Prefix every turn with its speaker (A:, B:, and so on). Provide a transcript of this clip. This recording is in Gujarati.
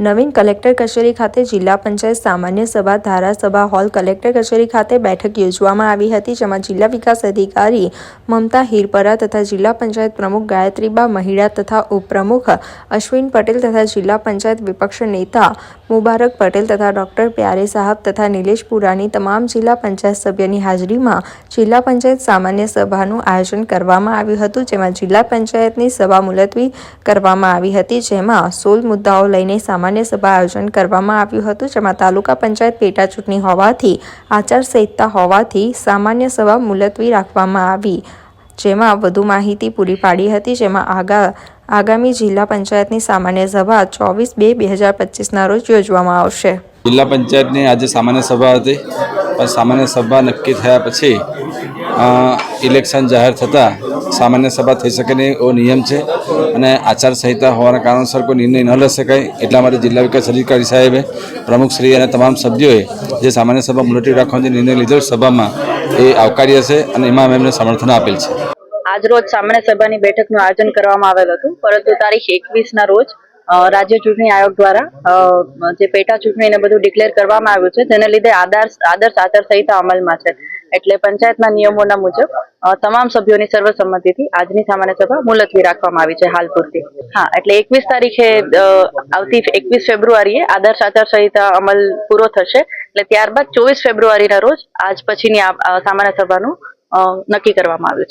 A: નવીન કલેક્ટર કચેરી ખાતે જિલ્લા પંચાયત સામાન્ય સભા, ધારાસભા, હોલ કલેક્ટર કચેરી ખાતે બેઠક યોજવામાં આવી હતી, જેમાં જિલ્લા વિકાસ અધિકારી મમતા હિરપરા તથા જિલ્લા પંચાયત પ્રમુખ ગાયત્રીબા મહિડા તથા ઉપપ્રમુખ અશ્વિન પટેલ તથા જિલ્લા પંચાયત વિપક્ષ નેતા મુબારક પટેલ તથા ડોક્ટર પ્યારે સાહબ તથા નિલેશ પુરાની તમામ જિલ્લા પંચાયત સભ્યની હાજરીમાં જિલ્લા પંચાયત સામાન્ય સભાનું આયોજન કરવામાં આવ્યું હતું, જેમાં જિલ્લા પંચાયતની સભા મુલતવી કરવામાં આવી હતી, જેમાં સોળ મુદ્દાઓ લઈને સામાન્ય સભા આયોજન કરવામાં આવ્યું હતું, જેમાં તાલુકા પંચાયત પેટા ચૂંટણી હોવાથી, આચારસંહિતા હોવાથી સામાન્ય સભા મુલતવી રાખવામાં આવી, જેમાં વધુ માહિતી પૂરી પાડી હતી, જેમાં આગા, આગામી જિલ્લા પંચાયતની સામાન્ય સભા ચોવીસ બે બે હજાર પચીસના રોજ યોજવામાં આવશે.
B: જિલ્લા પંચાયતની આજે સામાન્ય સભા હતી. પણ સામાન્ય સભા નક્કી થયા પછી ઇલેક્શન જાહેર થતાં સામાન્ય સભા થઈ શકે નહીં એવો નિયમ છે અને આચારસંહિતા હોવાના કારણસર કોઈ નિર્ણય ન લઈ શકાય એટલા માટે જિલ્લા વિકાસ અધિકારી સાહેબે પ્રમુખશ્રી અને તમામ સભ્યોએ જે સામાન્ય સભા મુલતવી રાખવાનો નિર્ણય લીધો સભામાં એ આવકાર્ય છે અને એમાં અમે એમને સમર્થન આપેલ છે.
C: આજ રોજ સામાન્ય સભાની બેઠકનું આયોજન કરવામાં આવેલ હતું, પરંતુ તારીખ એકવીસના રોજ રાજ્ય ચૂંટણી આયોગ દ્વારા જે પેટા ચૂંટણીને બધું ડિક્લેર કરવામાં આવ્યું છે તેને લીધે આદર્શ આદર્શ આચારસંહિતા અમલમાં છે. એટલે પંચાયતના નિયમોના મુજબ તમામ સભ્યોની સર્વસંમતિથી આજની સામાન્ય સભા મુલતવી રાખવામાં આવી છે હાલ પૂરતી. હા, એટલે એકવીસ તારીખે આવતી એકવીસ ફેબ્રુઆરીએ આદર્શ આચારસંહિતા અમલ પૂરો થશે. એટલે ત્યારબાદ ચોવીસ ફેબ્રુઆરીના રોજ આજ પછીની સામાન્ય સભાનું નક્કી કરવામાં આવ્યું છે.